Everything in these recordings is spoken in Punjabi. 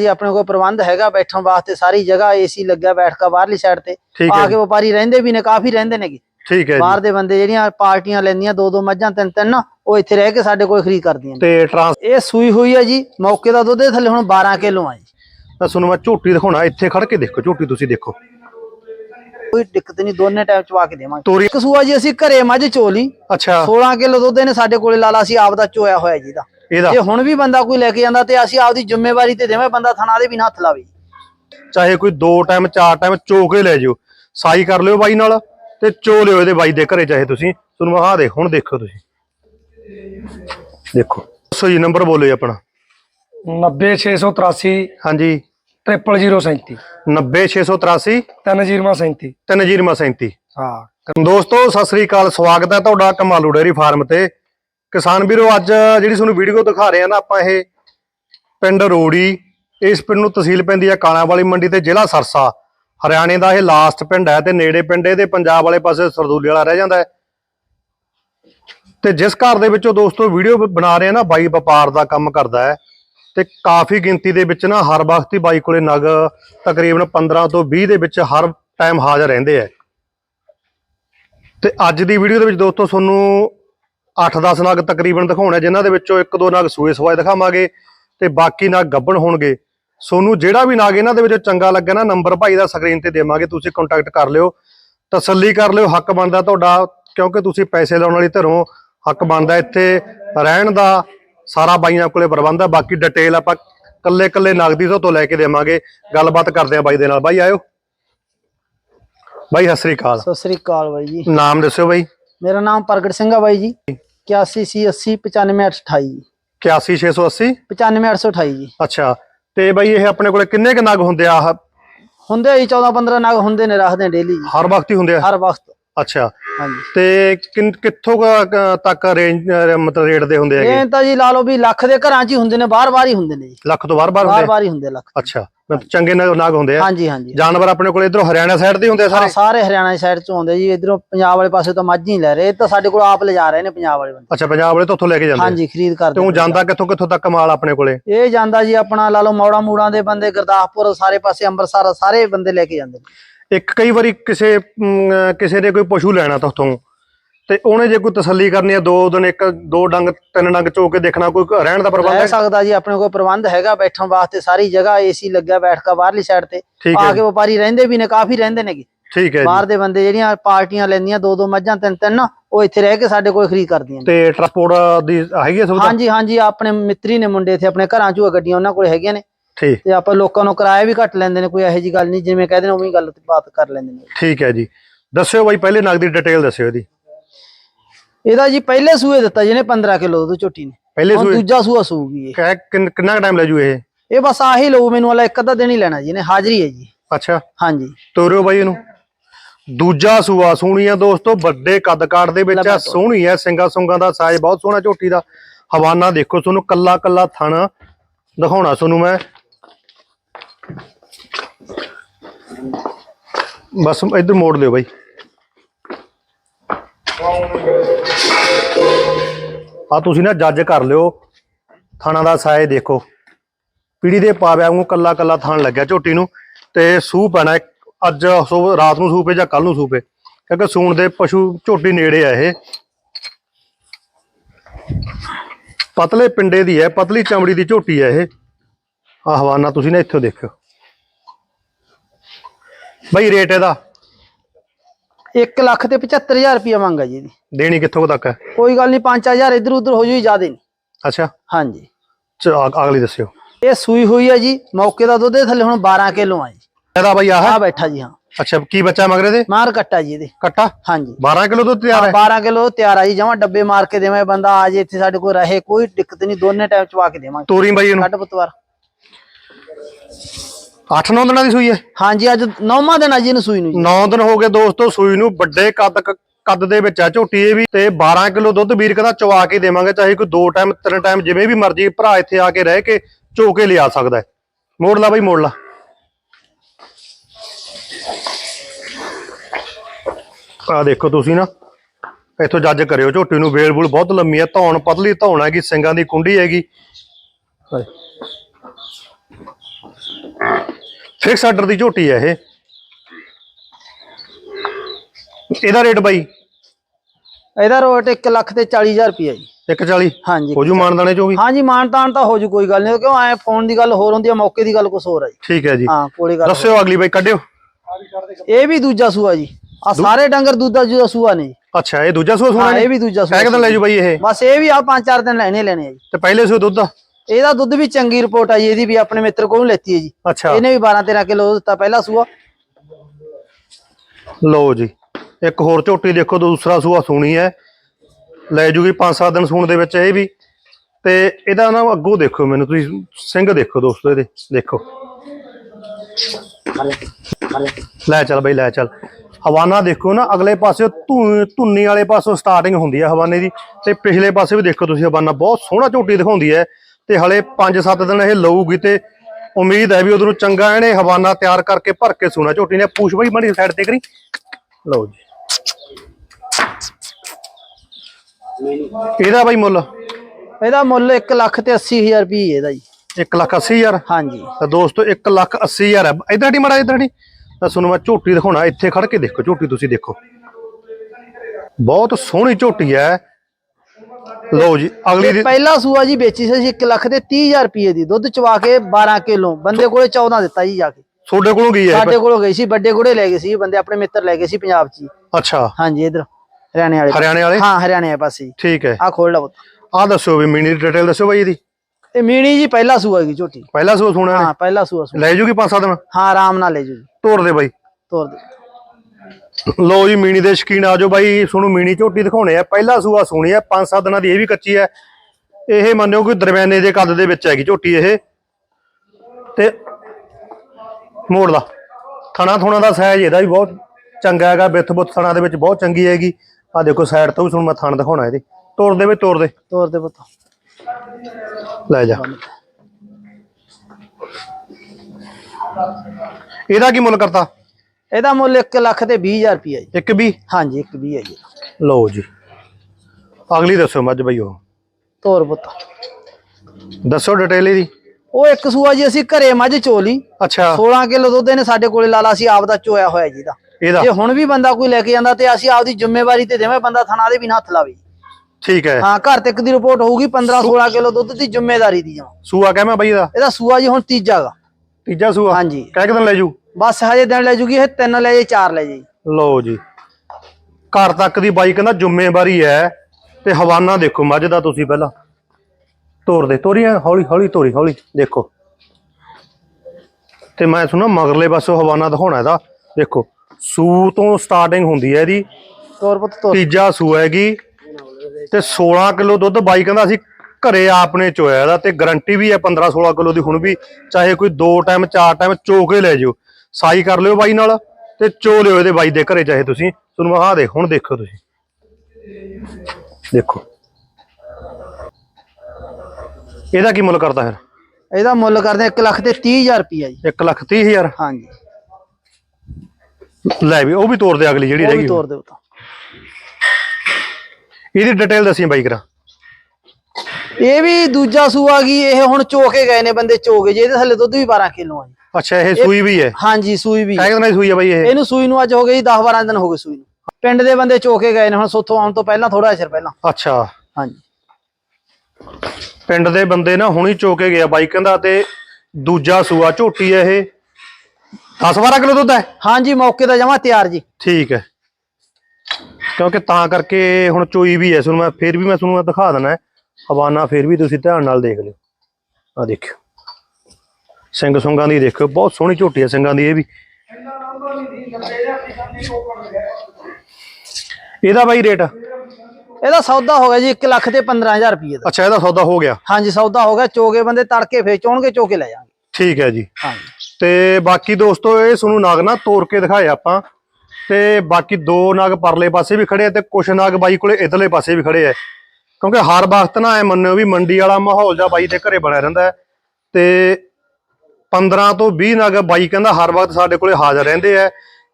ਜੀ ਆਪਣੇ ਕੋਲ ਪ੍ਰਬੰਧ ਹੈਗਾ ਬੈਠਣ ਵਾਸਤੇ ਸਾਰੀ ਜਗ੍ਹਾ ਏਸੀ ਲੱਗਿਆ ਬੈਠ ਕੇ ਬਾਹਰਲੀ ਸਾਈਡ ਤੇ। ਆ ਕੇ ਵਪਾਰੀ ਰਹਿੰਦੇ ਵੀ ਨੇ ਕਾਫੀ ਰਹਿੰਦੇ ਨੇਗੇ। ਠੀਕ ਹੈ ਬਾਹਰ ਦੇ ਬੰਦੇ ਜਿਹੜੀਆਂ ਪਾਰਟੀਆਂ ਲੈਂਦੀਆਂ ਦੋ ਦੋ ਮੱਝਾਂ ਤਿੰਨ ਤਿੰਨ ਉਹ ਇੱਥੇ ਰਹਿ ਕੇ ਸਾਡੇ ਕੋਲ ਖਰੀਦ ਕਰਦੀਆਂ ਨੇ। ਤੇ ਇਹ ਸੂਈ ਹੋਈ ਹੈ ਜੀ ਮੌਕੇ ਦਾ ਦੁੱਧ ਥੱਲੇ ਹੁਣ 12 ਕਿਲੋ ਆ ਜੀ। ਤਾਂ ਤੁਹਾਨੂੰ ਮੈਂ ਝੋਟੀ ਦਿਖਾਉਣਾ ਇੱਥੇ ਖੜ ਕੇ ਦੇਖੋ ਝੋਟੀ ਤੁਸੀਂ ਦੇਖੋ। ਕੋਈ ਦਿੱਕਤ ਨਹੀਂ ਦੋਨੇ ਟਾਈਮ ਚਵਾ ਕੇ ਦੇਵਾਂਗੇ। ਤੋਰੀ ਇੱਕ ਸੂਆ ਜੀ ਅਸੀਂ ਘਰੇ ਮੱਝ ਚੋਲੀ। ਅੱਛਾ। 16 ਕਿਲੋ ਦੁੱਧ ਇਹਨੇ ਸਾਡੇ ਕੋਲੇ ਲਾਲਾ ਸੀ ਆਪ ਦਾ ਚੋਇਆ ਹੋਇਆ ਜੀ ਦਾ ਇਹਦਾ ਜੇ ਹੁਣ ਵੀ ਬੰਦਾ ਕੋਈ ਲੈ ਕੇ ਜਾਂਦਾ ਤੇ ਅਸੀਂ ਆਪਦੀ ਜ਼ਿੰਮੇਵਾਰੀ ਤੇ ਦੇਵੇਂ ਬੰਦਾ ਥਣਾ ਦੇ ਵੀ ਨਾ ਹੱਥ ਲਾਵੇ। ਚਾਹੇ ਕੋਈ ਦੋ ਟਾਈਮ ਚਾਰ ਟਾਈਮ ਚੋ ਕੇ ਲੈ ਜਿਓ ਸਾਈ ਕਰ ਲਿਓ ਬਾਈ ਨਾਲ ਤੇ ਚੋ ਲਿਓ ਇਹਦੇ ਬਾਈ ਦੇ ਘਰੇ ਚਾਹੇ ਤੁਸੀਂ। ਤੁਹਾਨੂੰ ਆਹ ਦੇ ਹੁਣ ਦੇਖੋ ਤੁਸੀਂ। ਦੇਖੋ। ਜੀ ਨੰਬਰ ਬੋਲੋ ਜੀ ਆਪਣਾ। 90683 ਹਾਂਜੀ। 00037 90683 3037 3037 ਹਾਂ। ਦੋਸਤੋ ਸਤਿ ਸ੍ਰੀ ਅਕਾਲ ਸਵਾਗਤ ਹੈ ਤੁਹਾਡਾ ਕਮਾਲੂ ਡੇਰੀ ਫਾਰਮ ਤੇ। ਕਿਸਾਨ ਵੀਰੋ, ਅੱਜ ਜਿਹੜੀ ਤੁਹਾਨੂੰ ਵੀਡੀਓ ਦਿਖਾ ਰਹੇ ਆ ਨਾ ਆਪਾਂ ਇਹ ਪਿੰਡ ਰੋੜੀ। ਇਸ ਪਿੰਡ ਨੂੰ ਤਹਿਸੀਲ ਪੈਂਦੀ ਹੈ ਕਾਣਾ ਵਾਲੀ ਮੰਡੀ ਤੇ ਜ਼ਿਲ੍ਹਾ ਸਰਸਾ। ਹਰਿਆਣੇ ਦਾ ਇਹ ਲਾਸਟ ਪਿੰਡ ਹੈ ਤੇ ਨੇੜੇ ਪਿੰਡ ਇਹਦੇ ਪੰਜਾਬ ਵਾਲੇ ਪਾਸੇ ਸਰਦੂਲੇ ਵਾਲਾ ਰਹਿ ਜਾਂਦਾ ਹੈ। ਤੇ ਜਿਸ ਘਰ ਦੇ ਵਿੱਚੋਂ ਦੋਸਤੋ ਵੀਡੀਓ ਬਣਾ ਰਹੇ ਆ ਨਾ, ਬਾਈ ਵਪਾਰ ਦਾ ਕੰਮ ਕਰਦਾ ਹੈ ਤੇ ਕਾਫੀ ਗਿਣਤੀ ਦੇ ਵਿੱਚ ਨਾ ਹਰ ਵਕਤ ਹੀ ਬਾਈ ਕੋਲੇ ਨਗ ਤਕਰੀਬਨ 15 ਤੋਂ 20 ਦੇ ਵਿੱਚ ਹਰ ਟਾਈਮ ਹਾਜ਼ਰ ਰਹਿੰਦੇ ਆ। ਤੇ ਅੱਜ ਦੀ ਵੀਡੀਓ ਦੇ ਵਿੱਚ ਦੋਸਤੋ ਤੁਹਾਨੂੰ 8-10 ਨਗ ਤਕਰੀਬਨ ਦਿਖਾਉਣੇ ਜਿਨ੍ਹਾਂ ਦੇ ਵਿੱਚੋਂ ਇੱਕ ਦੋ ਨਗ ਸੂਏ ਸਵਾਏ ਦਿਖਾਵਾਂਗੇ ਤੇ ਬਾਕੀ ਨਗ ਗੱਬਣ ਹੋਣਗੇ। ਸੋਨੂੰ ਜਿਹੜਾ ਵੀ ਨਗ ਇਹਨਾਂ ਦੇ ਵਿੱਚੋਂ ਚੰਗਾ ਲੱਗੇ ਨਾ ਨੰਬਰ ਭਾਈ ਦਾ ਸਕਰੀਨ ਤੇ ਦੇਵਾਂਗੇ ਤੁਸੀਂ ਕੰਟੈਕਟ ਕਰ ਲਿਓ। ਤਸੱਲੀ ਕਰ ਲਿਓ ਹੱਕ ਬਣਦਾ ਤੁਹਾਡਾ ਕਿਉਂਕਿ ਤੁਸੀਂ ਪੈਸੇ ਲਾਉਣ ਵਾਲੀ ਧਰੋਂ ਹੱਕ ਬਣਦਾ ਇੱਥੇ ਰਹਿਣ ਦਾ ਸਾਰਾ ਬਾਈਆਂ ਕੋਲੇ ਪ੍ਰਬੰਧ ਹੈ ਬਾਕੀ ਡਿਟੇਲ ਆਪਾਂ ਕੱਲੇ ਕੱਲੇ ਨਗਦੀ ਤੋਂ ਲੈ ਕੇ ਦੇਵਾਂਗੇ। ਗੱਲਬਾਤ ਕਰਦੇ ਆ ਬਾਈ ਦੇ ਨਾਲ। ਬਾਈ ਆਇਓ। ਬਾਈ ਸਤਿ ਸ੍ਰੀ ਅਕਾਲ। ਸਤਿ ਸ੍ਰੀ ਅਕਾਲ ਬਾਈ ਜੀ। ਨਾਮ ਦੱਸਿਓ ਬਾਈ। ਮੇਰਾ ਨਾਮ ਪ੍ਰਗਟ ਸਿੰਘ ਆ ਬਾਈ ਜੀ। 81 ਸੀ 80 95 28 81680 95828 ਜੀ। ਅੱਛਾ। ਤੇ ਬਾਈ ਇਹ ਆਪਣੇ ਕੋਲੇ ਕਿੰਨੇ ਕ ਨਗ ਹੁੰਦੇ ਆ? ਆਹ ਹੁੰਦੇ ਜੀ 14 15 ਨਗ ਹੁੰਦੇ ਨੇ ਰੱਖਦੇ ਡੇਲੀ ਜੀ। ਹਰ ਵਕਤ ਹੀ ਹੁੰਦੇ ਆ? ਹਰ ਵਕਤ। ਅੱਛਾ। ਹਾਂਜੀ। ਤੇ ਕਿੰਨ- ਕਿੱਥੋਂ ਕੁ, ਤੱਕ ਰੇਂਜ ਮਤਲਬ ਰੇਟ ਦੇ ਹੁੰਦੇ ਹੈਗੇ? ਇਹ ਤਾਂ ਜੀ ਲਾ ਲਓ ਵੀ ਲੱਖ ਦੇ ਘਰਾਂ 'ਚ ਹੀ ਹੁੰਦੇ ਨੇ ਬਾਹਰ ਬਾਹਰ ਹੀ ਹੁੰਦੇ ਨੇ ਜੀ। ਲੱਖ ਤੋਂ ਬਾਹਰ ਬਾਹਰ ਹੁੰਦੇ ਆ? ਬਾਹਰ ਹੀ ਹੁੰਦੇ ਲੱਖ। ਅੱਛਾ। ਚੰਗੇ ਨਗ ਨਗ ਹੁੰਦੇ ਆ। ਹਾਂਜੀ ਹਾਂਜੀ। ਜਾਨਵਰ ਆਪਣੇ ਕੋਲੇ ਇਧਰੋਂ ਹਰਿਆਣਾ ਸਾਈਡ ਦੇ ਹੁੰਦੇ ਆ ਸਾਰੇ? ਸਾਰੇ ਹਰਿਆਣਾ ਦੀ ਸਾਈਡ 'ਚੋਂ ਆਉਂਦੇ ਜੀ। ਇਧਰੋਂ ਪੰਜਾਬ ਵਾਲੇ ਪਾਸੇ ਤੋਂ ਮੱਝ ਹੀ ਲੈ ਰਹੇ। ਇਹ ਤਾਂ ਸਾਡੇ ਕੋਲ ਆਪ ਲਿਜਾ ਰਹੇ ਨੇ ਪੰਜਾਬ ਵਾਲੇ ਬੰਦੇ। ਅੱਛਾ ਪੰਜਾਬ ਵਾਲੇ ਤੋਂ ਉੱਥੋਂ ਲੈ ਕੇ ਜਾਂਦੇ। ਹਾਂਜੀ ਖਰੀਦ ਤੇ ਕਰਦੇ ਨੇ। ਜਾਂਦਾ ਕਿੱਥੋਂ ਕਿੱਥੋਂ ਤੱਕ ਮਾਲ ਆਪਣੇ ਕੋਲੇ? ਇਹ ਜਾਂਦਾ ਜੀ ਆਪਣਾ ਲਾ ਲਓ ਮੌੜਾ ਮੂੜਾਂ ਦੇ ਬੰਦੇ ਗੁਰਦਾਸਪੁਰ ਸਾਰੇ ਪਾਸੇ ਅੰਮ੍ਰਿਤਸਰ ਸਾਰੇ ਬੰਦੇ ਲੈ ਕੇ ਜਾਂਦੇ ਨੇ। ਇੱਕ ਕਈ ਵਾਰੀ ਕਿਸੇ ਕਿਸੇ ਨੇ ਕੋਈ ਪਸ਼ੂ ਲੈਣਾ ਤਾਂ ਉੱਥੋਂ। ਤੇ ਉਹਨੇ ਜੇ ਕੋਈ ਤਸੱਲੀ ਕਰਨੀ ਆ ਦੋ ਦਿਨ ਇੱਕ ਦੋ ਡੰਗ ਤਿੰਨ ਡੰਗ ਚੋ ਕੇ ਦੇਖਣਾ ਕੋਈ ਰਹਿਣ ਦਾ ਪ੍ਰਬੰਧ ਰਹਿ ਹੈ? ਸਕਦਾ ਜੀ ਆਪਣੇ ਕੋਲ ਪ੍ਰਬੰਧ ਹੈਗਾ ਬੈਠਣ ਵਾਸਤੇ ਸਾਰੀ ਜਗ੍ਹਾ ਏਸੀ ਲੱਗਿਆ ਬੈਠ ਕੇ ਬਾਹਰਲੀ ਸਾਈਡ ਤੇ। ਠੀਕ ਆ ਕੇ ਵਪਾਰੀ ਰਹਿੰਦੇ ਵੀ ਨੇ ਕਾਫੀ ਰਹਿੰਦੇ ਨੇਗੇ। ਠੀਕ ਹੈ ਜੀ। ਬਾਹਰ ਦੇ ਬੰਦੇ ਜਿਹੜੀਆਂ ਪਾਰਟੀਆਂ ਲੈਂਦੀਆਂ ਦੋ ਦੋ ਮੱਝਾਂ ਤਿੰਨ ਤਿੰਨ ਉਹ ਇੱਥੇ ਰਹਿ ਕੇ ਸਾਡੇ ਕੋਲ ਖਰੀਦ ਕਰਦੀਆਂ ਨੇ। ਤੇ ਟਰਾਂਸਪੋਰਟ ਦੀ ਹੈਗੀ ਹੈ ਸੁਵਿਧਾ? ਹਾਂਜੀ ਹਾਂਜੀ ਆਪਣੇ ਮਿੱਤਰੀ ਨੇ ਮੁੰਡੇ ਇੱਥੇ ਆਪਣੇ ਘਰਾਂ 'ਚੋਂ ਗੱਡੀਆਂ ਉਹਨਾਂ ਕੋਲ ਹੈਗੀਆਂ ਨੇ। ਠੀਕ। ਤੇ ਆਪਾਂ ਲੋਕਾਂ ਨੂੰ ਕਿਰਾਇਆ ਵੀ ਘੱਟ ਲੈਂਦੇ ਨੇ ਕੋਈ ਇਹੋ ਜੀ ਗੱਲ ਨਹੀਂ ਜਿਵੇਂ ਕਹਿੰਦੇ ਨੇ ਉਵੇਂ ਹੀ ਗੱਲ ਤੇ ਬਾਤ ਕਰ ਲੈਂਦੇ ਨੇ। ਠੀਕ ਹੈ ਜੀ। ਦੱਸਿਓ ਬਾਈ ਪਹਿਲੇ ਨਗ ਦੀ ਡਿਟੇਲ ਦੱਸਿਓ ਇਹਦੀ। ਇਹਦਾ ਜੀ ਪਹਿਲੇ ਸੂਏ ਦਿੱਤਾ ਜਿਹਨੇ 15 ਕਿਲੋ ਦੁੱਧ ਝੋਟੀ ਨੇ। ਪਹਿਲੇ ਹੁਣ ਸੂਏ? ਦੂਜਾ ਸੂਆ ਸੂਗੀ ਇਹ। ਕਿੰਨ- ਕਿੰਨਾ ਟਾਈਮ ਲੈ ਜੂ ਇਹ? ਇਹ ਬਸ ਆਹੀ ਲਓ ਮੈਨੂੰ ਵਾਲਾ ਇੱਕ ਅੱਧਾ ਦਿਨ ਹੀ ਲੈਣਾ ਜੀ ਇਹਨੇ ਹਾਜ਼ਰੀ ਹੈ ਜੀ। ਅੱਛਾ। ਹਾਂਜੀ। ਤੋਰਿਓ ਬਾਈ ਇਹਨੂੰ। ਦੂਜਾ ਸੂਆ ਸੋਹਣੀ ਆ ਦੋਸਤੋ ਵੱਡੇ ਕੱਦ ਕਾਠ ਦੇ ਵਿੱਚ ਆ ਸੋਹਣੀ ਆ ਸਿੰਗਾ ਸੁੰਗਾ ਦਾ ਸਾਈਜ਼ ਬਹੁਤ ਸੋਹਣਾ ਝੋਟੀ ਦਾ। ਹਵਾਨਾ ਦੇਖੋ ਤੁਹਾਨੂੰ ਕੱਲਾ ਕੱਲਾ ਥਣ ਦਿਖਾਉਣਾ ਤੁਹਾਨੂੰ ਮੈਂ। ਬਸ ਇੱਧਰ ਮੋੜ ਲਿਓ ਬਾਈ। ਆ ਤੁਸੀਂ ਨਾ ਜੱਜ ਕਰ ਲਿਓ। ਥਾਣਾ ਦਾ ਸਾਇ ਦੇਖੋ। ਪੀੜੀ ਦੇ ਪਾਵਿਆਂ ਨੂੰ ਕੱਲਾ ਕੱਲਾ ਥਾਣ ਲੱਗਿਆ ਝੋਟੀ ਨੂੰ। ਤੇ ਸੂਹ ਪੈਣਾ ਇੱਕ- ਅੱਜ ਸੂ ਰਾਤ ਨੂੰ ਸੂਪੇ ਜਾਂ ਕੱਲ ਨੂੰ ਸੂਪੇ ਕਿਉਂਕਿ ਸੂਣ ਦੇ ਪਸ਼ੂ ਝੋਟੀ ਨੇੜੇ ਆ ਇਹ। ਪਤਲੇ ਪਿੰਡੇ ਦੀ ਹੈ, ਪਤਲੀ ਚਮੜੀ ਦੀ ਝੋਟੀ ਹੈ ਇਹ। ਆ ਹਵਾਨਾ ਤੁਸੀਂ ਨਾ ਇੱਥੋਂ ਦੇਖਿਓ। ਬਈ ਰੇਟ ਇਹਦਾ। 1 ਲੱਖ ਤੇ 75000 ਰੁਪਇਆ ਮੰਗਾ ਜੀ ਇਹਦੀ। ਦੇਣੀ ਕਿੱਥੋਂ ਕੁ ਤੱਕ ਹੈ? ਕੋਈ ਗੱਲ ਨਹੀਂ 5000 ਇਧਰ ਉਧਰ ਹੋ ਜੂ ਜਿਆਦੇ ਨਹੀਂ। ਅੱਛਾ। ਹਾਂਜੀ। ਚ ਅਗ- ਅਗਲੀ ਦੱਸਿਓ। ਇਹ ਸੂਈ ਹੋਈ ਹੈ ਜੀ ਮੌਕੇ ਦਾ ਦੁੱਧ ਦੇ ਥੱਲੇ ਹੁਣ 12 ਕਿਲੋ ਆ ਜੀ। ਇਹਦਾ ਬਈ ਆਹ? ਆ ਬੈਠਾ ਜੀ ਹਾਂ। ਅੱਛਾ ਕੀ ਬੱਚਾ ਮਗਰੇ ਦੇ ਮਾਰ ਕੱਟਾ ਜੀ ਇਹਦੇ। ਕੱਟਾ? ਹਾਂਜੀ। 12 ਕਿਲੋ ਦੁੱਧ ਤਿਆਰ ਹੈ? 12 ਕਿਲੋ ਤਿਆਰ ਆ ਜੀ ਜਮਾ ਡੱਬੇ ਮਾਰ ਕੇ ਦੇਵਾਂ ਬੰਦਾ ਆ ਜੇ ਇੱਥੇ ਸਾਡੇ ਕੋਲ ਰਹੇ ਕੋਈ ਦਿੱਕਤ ਨਹੀਂ ਦੋਨੇ ਟਾਈਮ ਚਵਾ ਕੇ ਦੇਵਾਂਗੇ। ਤੋਰੀ ਬਾਈ ਇਹਨੂੰ। ਕੱਢ ਪੁੱਤਵਾਰ 8-9 ਦਿਨਾਂ ਦੀ ਸੂਈ ਹੈ? ਹਾਂਜੀ ਅੱਜ ਨੌਵਾਂ ਦਿਨ ਆ ਜੀ ਇਹਨੂੰ ਸੂਈ ਨੂੰ ਜੀ। 9 ਦਿਨ ਹੋ ਗਏ ਦੋਸਤੋ ਸੂਈ ਨੂੰ ਵੱਡੇ ਕੱਦ ਕ- ਕੱਦ ਦੇ ਵਿੱਚ ਆ ਝੋਟੀ ਇਹ ਵੀ ਤੇ 12 ਕਿਲੋ ਦੁੱਧ ਵੀਰ ਕਹਿੰਦਾ ਚਵਾ ਕੇ ਦੇਵਾਂਗੇ ਚਾਹੇ ਕੋਈ ਦੋ ਟਾਈਮ ਤਿੰਨ ਟਾਈਮ ਜਿਵੇਂ ਵੀ ਮਰਜ਼ੀ ਭਰਾ ਇੱਥੇ ਆ ਕੇ ਰਹਿ ਕੇ ਚੋ ਕੇ ਲਿਆ ਸਕਦਾ ਹੈ। ਮੋੜ ਲਾ ਬਈ ਮੋੜ ਲਾ। ਆ ਦੇਖੋ ਤੁਸੀਂ ਨਾ ਇੱਥੋਂ ਜੱਜ ਕਰਿਓ ਝੋਟੀ ਨੂੰ ਵੇਲ ਬੂਲ ਬਹੁਤ ਲੰਮੀ ਹੈ ਧੌਣ ਪਤਲੀ ਧੌਣ ਹੈਗੀ ਸਿੰਗਾਂ ਦੀ ਕੁੰਡੀ ਹੈਗੀ। ਫਿਕਸ ਆਰਡਰ ਦੀ ਝੋਟੀ ਹੈ ਇਹ। ਇਹਦਾ ਰੇਟ ਬਾਈ? ਇਹਦਾ ਰੋਟ 1 ਲੱਖ ਤੇ 40000 ਰੁਪਏ ਜੀ। 140 ਹਾਂਜੀ ਹੋ ਜੂ ਮਾਨਦਾਨੇ ਚੋਂ ਵੀ? ਹਾਂਜੀ ਮਾਨ ਤਾਨ ਤਾਂ ਹੋ ਜੂ ਕੋਈ ਗੱਲ ਨਹੀਂ ਕਿਉਂ ਐ ਫੋਨ ਦੀ ਗੱਲ ਹੋਰ ਹੁੰਦੀ ਆ ਮੌਕੇ ਦੀ ਗੱਲ ਕੁਝ ਹੋਰ ਆ ਜੀ। ਠੀਕ ਹੈ ਜੀ। ਹਾਂ ਕੋਲੇ ਗੱਲ ਦੱਸਿਓ ਅਗਲੀ ਬਾਈ ਕੱਢਿਓ। ਇਹ ਵੀ ਦੂਜਾ ਸੂਆ ਜੀ। ਆ ਸਾਰੇ ਡੰਗਰ ਦੂਜਾ ਦੂਜਾ ਸੂਆ ਨੇ। ਅੱਛਾ ਇਹ ਦੂਜਾ ਸੂਆ ਸੋਣਾ ਇਹ ਵੀ ਦੂਜਾ ਸੂਆ ਕਹਿ ਕਿਦਾਂ ਲੈ ਜੂ ਬਾਈ ਇਹ। ਬਸ ਇਹ ਵੀ ਆ ਪੰਜ ਚਾਰ ਦਿਨ ਲੈਣੇ ਲੈਣੇ ਆ ਜੀ। ਤੇ ਪਹਿਲੇ ਸੂਏ ਦੁੱਧ ਇਹਦਾ ਦੁੱਧ ਵੀ ਚੰਗੀ ਰਿਪੋਰਟ ਆ ਜੀ ਇਹਦੀ ਵੀ ਆਪਣੇ ਮਿੱਤਰ ਕੋਲੋਂ ਲੈਤੀ ਹੈ ਜੀ। ਅੱਛਾ। ਇਹਨੇ ਵੀ 12 13 ਕਿਲੋ ਦਿੱਤਾ ਪਹਿਲਾ ਸੂਆ। ਲਓ ਜੀ ਇੱਕ ਹੋਰ ਝੋਟੀ ਦੇਖੋ ਦੂਸਰਾ ਸੂਆ ਸੂਣੀ ਹੈ। ਲੈ ਜੂਗੀ 5-7 ਦਿਨ ਸੂਣ ਦੇ ਵਿੱਚ ਇਹ ਵੀ। ਤੇ ਇਹਦਾ ਨਾ ਅੱਗੋਂ ਦੇਖੋ ਮੈਨੂੰ ਤੁਸੀਂ ਸਿੰਘ ਦੇਖੋ ਦੋਸਤੋ ਇਹਦੇ ਦੇਖੋ। ਲੈ ਚੱਲ ਬਈ ਲੈ ਚੱਲ। ਹਵਾਨਾ ਦੇਖੋ ਨਾ ਅਗਲੇ ਪਾਸੇ ਧੁੰਨੀ ਵਾਲੇ ਪਾਸੋਂ ਸਟਾਰਟਿੰਗ ਹੁੰਦੀ ਹੈ ਹਵਾਨੇ ਦੀ। ਤੇ ਪਿਛਲੇ ਪਾਸੇ ਵੀ ਦੇਖੋ ਤੁਸੀਂ ਹਵਾਨਾ ਬਹੁਤ ਸੋਹਣਾ ਝੋਟੀ ਦਿਖਾਉਂਦੀ ਹੈ। ਤੇ ਹਲੇ 5-7 ਦਿਨ ਇਹ ਲਊਗੀ ਤੇ ਉਮੀਦ ਹੈ ਵੀ ਉਦੋਂ ਚੰਗਾ ਇਹਨੇ ਹਵਾਨਾ ਤਿਆਰ ਕਰਕੇ ਭਰ ਕੇ ਸੂਣਾ। ਝੋਟੀ ਨੇ ਪੂਛ ਬਈ ਮਾੜੀ ਸਾਈਡ ਤੇ ਕਰੀ। ਲਓ ਜੀ। ਇਹਦਾ ਬਾਈ ਮੁੱਲ? ਇਹਦਾ ਮੁੱਲ 1 ਲੱਖ ਤੇ 80000 ਰੁਪਏ ਇਹਦਾ ਜੀ। 1 ਲੱਖ 80 ਹਜ਼ਾਰ? ਹਾਂਜੀ। ਤਾਂ ਦੋਸਤੋ 1 ਲੱਖ 80 ਹਜ਼ਾਰ ਹੈ। ਇਦਾਂ ਦੀ ਮੜਾ ਇਦਾਂ ਦੀ ਤਾਂ ਤੁਹਾਨੂੰ ਮੈਂ ਝੋਟੀ ਦਿਖਾਉਣਾ। ਇੱਥੇ ਖੜ ਕੇ ਦੇਖੋ। ਝੋਟੀ ਤੁਸੀਂ ਦੇਖੋ। ਬਹੁਤ ਸੋਹਣੀ ਝੋਟੀ ਹੈ। ਲਓ ਜੀ ਅਗਲੀ ਦੀ ਪਹਿਲਾ ਸੂਆ ਜੀ ਵੇਚੀ ਸੀ 1 ਲੱਖ ਤੇ 30000 ਰੁਪਏ ਦੀ ਦੁੱਧ ਚਵਾ ਕੇ 12 ਕਿਲੋ ਬੰਦੇ ਕੋਲੇ 14 ਦਿੱਤਾ ਜੀ ਜਾ ਕੇ। ਤੁਹਾਡੇ ਕੋਲੋਂ ਗਈ ਹੈ ਸਾਡੇ ਕੋਲੋਂ ਗਈ ਸੀ ਵੱਡੇ ਗੁੜੇ ਲੈ ਗਏ ਸੀ ਬੰਦੇ ਆਪਣੇ ਮਿੱਤਰ ਲੈ ਗਏ ਸੀ ਪੰਜਾਬ 'ਚ। ਅੱਛਾ। ਹਾਂਜੀ ਇਧਰ ਹਰਿਆਣੇ ਵਾਲੇ ਹਰਿਆਣੇ ਵਾਲੇ? ਹਾਂ ਹਰਿਆਣੇ ਵਾਲੇ ਪਾਸੇ ਠੀਕ ਹੈ। ਆ ਖੋਲ ਲਾ ਪੁੱਤ। ਆਹ ਦੱਸੋ ਵੀ ਮੀਨੀ ਦੀ ਡਿਟੇਲ ਦੱਸੋ ਬਾਈ ਇਹਦੀ। ਇਹ ਮੀਣੀ ਜੀ ਪਹਿਲਾ ਸੂਆ ਹੈਗੀ ਝੋਟੀ। ਪਹਿਲਾ ਸੋ ਸੁਣਿਆ ਹਾਂ। ਪਹਿਲਾ ਸੂਆ ਸੂਆ ਲੈ ਜੂਗੀ 5-7 ਦਿਨ? ਹਾਂ ਆਰਾਮ ਨਾਲ ਲੈ ਜੂ ਜੀ ਤੋਰ ਦੇ ਬਾਈ। ਤੋਰ ਦੇ। ਲੋ ਜੀ ਮੀਣੀ ਦੇ ਸ਼ਕੀਨ ਆਜੋ ਬਾਈ। ਤੁਹਾਨੂੰ ਮੀਣੀ ਝੋਟੀ ਦਿਖਾਉਣੇ ਆ। ਪਹਿਲਾ ਸੂਆ ਸੋਹਣੀ ਆ ਪੰਜ ਸੱਤ ਦਿਨਾਂ ਦੀ ਇਹ ਵੀ ਕੱਚੀ ਹੈ ਇਹ ਮੰਨਿਓ ਕਿ ਦਰਮਿਆਨੇ ਦੇ ਕੱਦ ਦੇ ਵਿੱਚ ਹੈਗੀ ਝੋਟੀ ਇਹ। ਤੇ ਮੋੜ ਲਾ। ਥਣਾ ਥੁਣਾ ਦਾ ਸਾਈਜ਼ ਇਹਦਾ ਵੀ ਬਹੁਤ ਚੰਗਾ ਹੈਗਾ। ਬਿੱਥ ਬੁੱਥ ਥਣਾ ਦੇ ਵਿੱਚ ਬਹੁਤ ਚੰਗੀ ਹੈਗੀ। ਆ ਦੇਖੋ ਸਾਈਡ ਤੋਂ ਵੀ ਤੁਹਾਨੂੰ ਮੈਂ ਥਣ ਦਿਖਾਉਣਾ ਇਹਦੇ। ਤੋੜ ਦੇ ਵੀ ਤੋੜ ਦੇ। ਤੋਰ ਦੇ ਪੁੱਤ। ਲੈ ਜਾ। ਇਹਦਾ ਕੀ ਮੁੱਲ ਕਰਤਾ? ਇਹਦਾ ਮੁੱਲ 1 ਲੱਖ ਤੇ 20000 ਰੁਪਏ ਜੀ। ਇੱਕ ਵੀ ਹਾਂਜੀ ਇੱਕ 20 ਹੈ ਜੀ। ਲਓ ਜੀ। ਅਗਲੀ ਦੱਸੋ ਮੱਝ ਬਈ ਉਹ। ਤੋਰ ਪੁੱਤ। ਦੱਸੋ ਡਿਟੇਲ ਇਹਦੀ। ਉਹ ਇੱਕ ਸੂਆ ਜੀ ਅਸੀਂ ਘਰੇ ਮੱਝ ਚੋਲੀ। ਅੱਛਾ। 16 ਕਿਲੋ ਦੁੱਧ ਇਹਨੇ ਸਾਡੇ ਕੋਲੇ ਲਾਲਾ ਸੀ ਆਪ ਦਾ ਚੋਇਆ ਹੋਇਆ ਜੀ ਦਾ ਇਹਦਾ? ਜੇ ਹੁਣ ਵੀ ਬੰਦਾ ਕੋਈ ਲੈ ਕੇ ਜਾਂਦਾ ਤੇ ਅਸੀਂ ਆਪਦੀ ਜ਼ਿੰਮੇਵਾਰੀ ਤੇ ਦੇਵੇਂ ਬੰਦਾ ਥਣਾ ਦੇ ਵੀ ਨਾ ਹੱਥ ਲਾਵੇ ਠੀਕ ਹੈ। ਹਾਂ ਘਰ ਤੱਕ ਦੀ ਰਿਪੋਰਟ ਹੋਊਗੀ 15 16 ਕਿਲੋ ਦੁੱਧ ਦੀ ਜ਼ਿੰਮੇਵਾਰੀ ਦੀ ਜਮਾ ਸੂਆ ਕਹਿ ਮੈਂ ਬਈ ਇਹਦਾ? ਇਹਦਾ ਸੂਆ ਜੀ ਹੁਣ ਤੀਜਾ ਗਾ। ਤੀਜਾ ਸੂਆ? ਹਾਂਜੀ। ਕਹਿ ਕਿਦਾਂ ਲੈ ਜੂ? ਬਸ ਹਜੇ ਦਿਨ ਲੈ ਜੂਗੀ ਇਹ ਤਿੰਨ ਲੈ ਜੇ ਚਾਰ ਲੈ ਜੇ। ਲਓ ਜੀ। ਘਰ ਤੱਕ ਦੀ ਬਾਈ ਕਹਿੰਦਾ ਜ਼ਿੰਮੇਵਾਰੀ ਹੈ ਤੇ ਹਵਾਨਾ ਦੇਖੋ ਮੱਝ ਦਾ ਤੁਸੀਂ ਪਹਿਲਾਂ। ਤੋਰ ਦੇ ਤੋਰੀਆਂ ਹੌਲੀ ਹੌਲੀ ਤੋਰੀ ਹੌਲੀ ਦੇਖੋ। ਤੇ ਮੈਂ ਸੁਣਾ ਮਗਰਲੇ ਪਾਸੋਂ ਹਵਾਨਾ ਦਿਖਾਉਣਾ ਇਹਦਾ। ਦੇਖੋ ਸੂ ਤੋਂ ਸਟਾਰਟਿੰਗ ਹੁੰਦੀ ਹੈ ਇਹਦੀ। ਤੋਰ ਪੁੱਤ ਤੋਰ। ਤੀਜਾ ਸੂਆ ਹੈਗੀ। ਤੇ 16 ਕਿਲੋ ਦੁੱਧ ਬਾਈ ਕਹਿੰਦਾ ਅਸੀਂ ਘਰੇ ਆਪਨੇ ਚੋਇਆ ਇਹਦਾ ਤੇ ਗਾਰੰਟੀ ਵੀ ਹੈ 15 16 ਕਿਲੋ ਦੀ ਹੁਣ ਵੀ। ਚਾਹੇ ਕੋਈ ਦੋ ਟਾਈਮ ਚਾਰ ਟਾਈਮ ਚੋ ਕੇ ਲੈ ਜਿਓ। ਸਾਈ ਕਰ ਲਿਓ ਬਾਈ ਨਾਲ ਤੇ ਚੋ ਲਿਓ ਇਹਦੇ ਬਾਈ ਦੇ ਘਰੇ ਚਾਹੇ ਤੁਸੀਂ। ਤੁਹਾਨੂੰ ਆਹ ਦੇਖ ਹੁਣ ਦੇਖੋ ਤੁਸੀਂ। ਦੇਖੋ। ਇਹਦਾ ਕੀ ਮੁੱਲ ਕਰਦਾ ਫਿਰ? ਇਹਦਾ ਮੁੱਲ ਕਰਦੇ 1 ਲੱਖ ਤੇ 30000 ਰੁਪਿਆ ਜੀ। 1 ਲੱਖ ਤੀਹ ਹਜ਼ਾਰ? ਹਾਂਜੀ। ਲੈ ਵੀ ਉਹ ਵੀ ਤੋਰ ਦੇ ਅਗਲੀ ਜਿਹੜੀ ਉਹ ਰਹਿ ਵੀ ਗਈ ਤੋਰ ਦਿਓ ਤਾਂ। ਇਹਦੀ ਡਿਟੇਲ ਦੱਸੀ ਬਾਈ ਕਰਾ। ਇਹ ਵੀ ਦੂਜਾ ਸੂਆ ਗਈ ਇਹ ਹੁਣ ਚੋ ਕੇ ਗਏ ਨੇ ਬੰਦੇ ਚੋ ਗਏ ਜੀ ਇਹਦੇ ਥੱਲੇ ਦੁੱਧ ਵੀ 12 ਕਿਲੋ ਆ ਜੀ। ਅੱਛਾ ਇਹ ਸੂਈ ਵੀ ਹੈ? ਹਾਂਜੀ ਸੂਈ ਵੀ ਕਹਿ ਕਿਦਾਂ ਸੂਈ ਹੈ ਬਾਈ ਇਹ? ਇਹਨੂੰ ਸੂਈ ਨੂੰ ਅੱਜ ਹੋ ਗਈ 10 12 ਦਿਨ ਹੋ ਗਏ ਸੂਈ ਨੂੰ। ਪਿੰਡ ਦੇ ਬੰਦੇ ਚੋ ਕੇ ਗਏ ਨੇ ਹੁਣ ਸੋਥੋਂ ਆਉਣ ਤੋਂ ਪਹਿਲਾਂ ਥੋੜਾ ਚਿਰ ਪਹਿਲਾਂ। ਅੱਛਾ। ਹਾਂਜੀ। ਪਿੰਡ ਦੇ ਬੰਦੇ ਨਾ ਹੁਣੀ ਚੋਕੇ ਗਿਆ ਬਾਈ ਕਹਿੰਦਾ ਤੇ ਦੂਜਾ ਸੂਆ ਝੋਟੀ ਹੈ ਇਹ। 10 12 ਕਿਲੋ ਦੁੱਧ ਹੈ? ਹਾਂਜੀ ਮੌਕੇ ਦਾ ਜਮਾ ਤਿਆਰ ਜੀ। ਠੀਕ ਹੈ। ਕਿਉਂਕਿ ਤਾਂ ਕਰਕੇ ਹੁਣ ਚੋਈ ਵੀ ਹੈ ਤੁਹਾਨੂੰ ਮੈਂ ਫੇਰ ਵੀ ਮੈਂ ਤੁਹਾਨੂੰ ਦਿਖਾ ਦੇਣਾ ਹੈ। ਹਵਾਨਾ ਫੇਰ ਵੀ ਤੁਸੀਂ ਧਿਆਨ ਨਾਲ ਦੇਖ ਲਿਓ। ਆ ਦੇਖਿਓ। ਸਿੰਘ ਸੁੰਗਾਂ ਦੀ ਦੇਖਿਓ ਬਹੁਤ ਸੋਹਣੀ ਝੋਟੀ ਹੈ ਸਿੰਘਾਂ ਦੀ ਇਹ ਵੀ। ਇਹਦਾ ਬਾਈ ਰੇਟ? ਇਹਦਾ ਸੌਦਾ ਹੋ ਗਿਆ ਜੀ 1 ਲੱਖ ਤੇ 15000 ਰੁਪਏ ਦਾ। ਅੱਛਾ ਇਹਦਾ ਸੌਦਾ ਹੋ ਗਿਆ? ਹਾਂਜੀ ਸੌਦਾ ਹੋ ਗਿਆ ਚੋਗੇ ਬੰਦੇ ਤੜਕੇ ਫੇਰ ਚੋਣਗੇ ਚੋ ਕੇ ਲੈ ਜਾਣਗੇ। ਠੀਕ ਹੈ ਜੀ। ਹਾਂਜੀ। ਤੇ ਬਾਕੀ ਦੋਸਤੋ ਇਹ ਤੁਹਾਨੂੰ ਨਾਗ ਨਾ ਤੋੜ ਕੇ ਦਿਖਾਏ ਆਪਾਂ। ਤੇ ਬਾਕੀ ਦੋ ਨਾਗ ਪਰਲੇ ਪਾਸੇ ਵੀ ਖੜੇ ਆ ਤੇ ਕੁਛ ਨਾਗ ਬਾਈ ਕੋਲੇ ਇਧਰਲੇ ਪਾਸੇ ਵੀ ਖੜੇ ਆ। ਕਿਉਂਕਿ ਹਰ ਵਕਤ ਨਾ ਐ ਮੰਨਿਓ ਵੀ ਮੰਡੀ ਵਾਲਾ ਮਾਹੌਲ ਜਾਂ ਬਾਈ ਦੇ ਘਰੇ ਬਣਿਆ ਰਹਿੰਦਾ ਤੇ 15 ਤੋਂ 20 ਨਾਗ ਬਾਈ ਕਹਿੰਦਾ ਹਰ ਵਕਤ ਸਾਡੇ ਕੋਲੇ ਹਾਜ਼ਰ ਰਹਿੰਦੇ ਆ।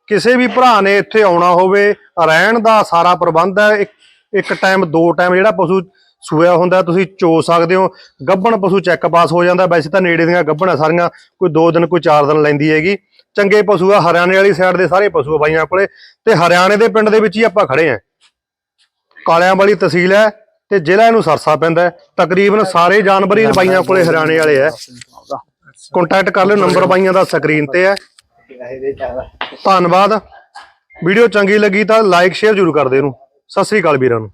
ਕਿਸੇ ਵੀ ਭਰਾ ਨੇ ਇੱਥੇ ਆਉਣਾ ਹੋਵੇ, ਰਹਿਣ ਦਾ ਸਾਰਾ ਪ੍ਰਬੰਧ ਹੈ। ਇੱਕ ਟਾਈਮ ਦੋ ਟਾਈਮ ਜਿਹੜਾ ਪਸ਼ੂ ਸੂਆ ਹੁੰਦਾ, ਤੁਸੀਂ ਚੋ ਸਕਦੇ ਹੋ। ਗੱਭਣ ਪਸ਼ੂ ਚੈੱਕ ਪਾਸ ਹੋ ਜਾਂਦਾ। ਵੈਸੇ ਤਾਂ ਨੇੜੇ ਦੀਆਂ ਗੱਭਣਾ ਸਾਰੀਆਂ ਕੋਈ 2 ਦਿਨ, ਕੋਈ 4 ਦਿਨ ਲੈਂਦੀ ਹੈਗੀ। ਚੰਗੇ ਪਸ਼ੂ ਆ, ਹਰਿਆਣੇ ਵਾਲੀ ਸਾਈਡ ਦੇ ਸਾਰੇ ਪਸ਼ੂ ਆ ਬਾਈਆਂ ਕੋਲੇ। ਤੇ ਹਰਿਆਣੇ ਦੇ ਪਿੰਡ ਦੇ ਵਿੱਚ ਹੀ ਆਪਾਂ ਖੜੇ ਆਂ। ਕਾਲਿਆਂ ਵਾਲੀ ਤਹਿਸੀਲ ਹੈ ਤੇ ਜ਼ਿਲ੍ਹਾ ਇਹਨੂੰ ਸਰਸਾ ਪੈਂਦਾ ਤਕਰੀਬਨ ਸਾਰੇ ਜਾਨਵਰ ਹੀ ਬਾਈਆਂ ਕੋਲੇ ਹਰਿਆਣੇ ਵਾਲੇ ਐ ਕੰਟੈਕਟ ਕਰ ਲਿਓ ਨੰਬਰ ਬਾਈਆਂ ਦਾ ਸਕਰੀਨ ਤੇ ਹੈ। ਧੰਨਵਾਦ। ਵੀਡੀਓ ਚੰਗੀ ਲੱਗੀ ਤਾਂ ਲਾਈਕ ਸ਼ੇਅਰ ਜ਼ਰੂਰ ਕਰ ਦਿਓ ਇਹਨੂੰ। ਸਤਿ ਸ੍ਰੀ ਅਕਾਲ ਵੀਰਾਂ ਨੂੰ।